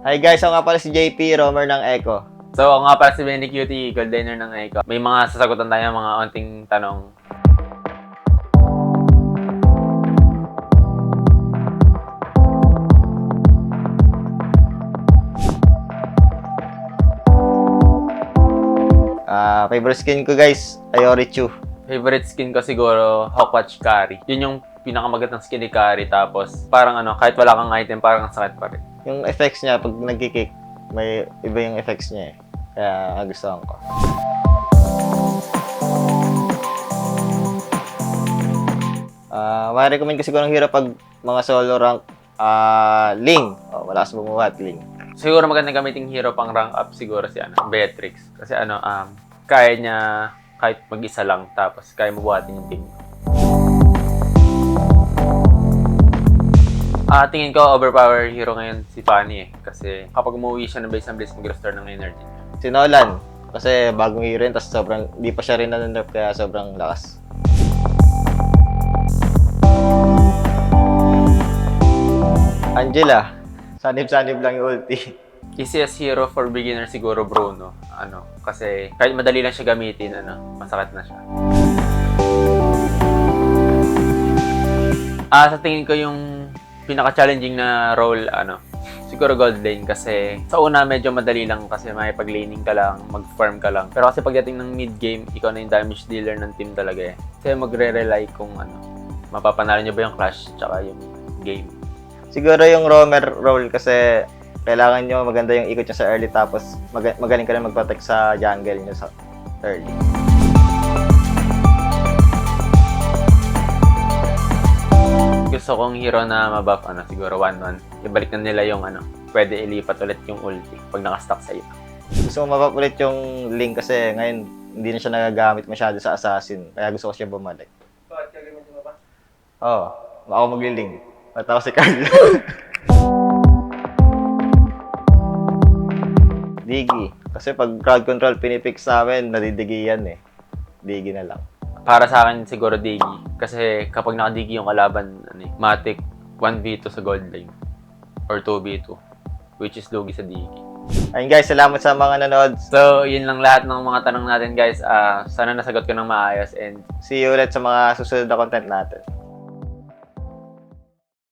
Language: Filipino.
Hi guys, ako nga pala si JP, roamer ng Echo. So, ako nga pala si Benny Cutie, Goldener ng Echo. May mga sasagutan tayo ng mga onting tanong. Ah, favorite skin ko guys, Ayorichu. Favorite skin ko siguro, Hawkwatch Carry. Yun yung pinakamagandang skin ni Carry. Tapos, parang ano, kahit wala kang item, parang ang sakit pa rin. Yung effects niya, pag nagkikick, may iba yung effects niya eh. Kaya nagustuhan ko. Uh, recommend ko siguro ng hero pag mga solo rank ah Ling. Oh, wala sa bumuhat, Ling. Siguro maganda gamitin hero pang rank up siguro si ano, Beatrix. Kasi ano, um, kaya niya kahit mag-isa lang, tapos kaya mabuhatin yung team. Ah, tingin ko overpower hero ngayon si Fanny eh. Kasi kapag umuwi siya ng base ng base, mag-restore ng energy. Si Nolan. Kasi bagong hero yun, tapos sobrang, di pa siya rin na-nerf kaya sobrang lakas. Angela. Sanib-sanib lang yung ulti. Easiest hero for beginner siguro Bruno. Ano, kasi kahit madali lang siya gamitin, ano, masakit na siya. Ah, sa tingin ko yung pinaka-challenging na role, ano, siguro gold lane kasi sa una medyo madali lang kasi may pag-laning ka lang, mag-farm ka lang. Pero kasi pagdating ng mid-game, ikaw na yung damage dealer ng team talaga eh. Kasi magre-rely kung ano, mapapanalo niyo ba yung clash tsaka yung game. Siguro yung roamer role kasi kailangan nyo maganda yung ikot nyo sa early tapos mag- magaling ka rin mag-protect sa jungle nyo sa early. Gusto kong hero na mabuff, ano, siguro 1-1. Ibalik na nila yung ano, pwede ilipat ulit yung ulti pag nakastack sa iyo. Gusto ko mapapulit yung link kasi ngayon hindi na siya nagagamit masyado sa assassin. Kaya gusto ko siya bumalik. Bakit gagamitin mo ba? Oo. Oh, ako magliling. At ako si Carlo. Digi. Kasi pag crowd control pinipick sa amin, nadidigi yan eh. Digi na lang. Para sa akin siguro Digi. Kasi kapag nakadigi yung kalaban, ano, eh, Matic 1v2 sa gold lane. Or 2v2. Which is lugi sa Digi. Ayun guys, salamat sa mga nanood. So, yun lang lahat ng mga tanong natin guys. Ah, sana nasagot ko ng maayos and See you ulit sa mga susunod na content natin.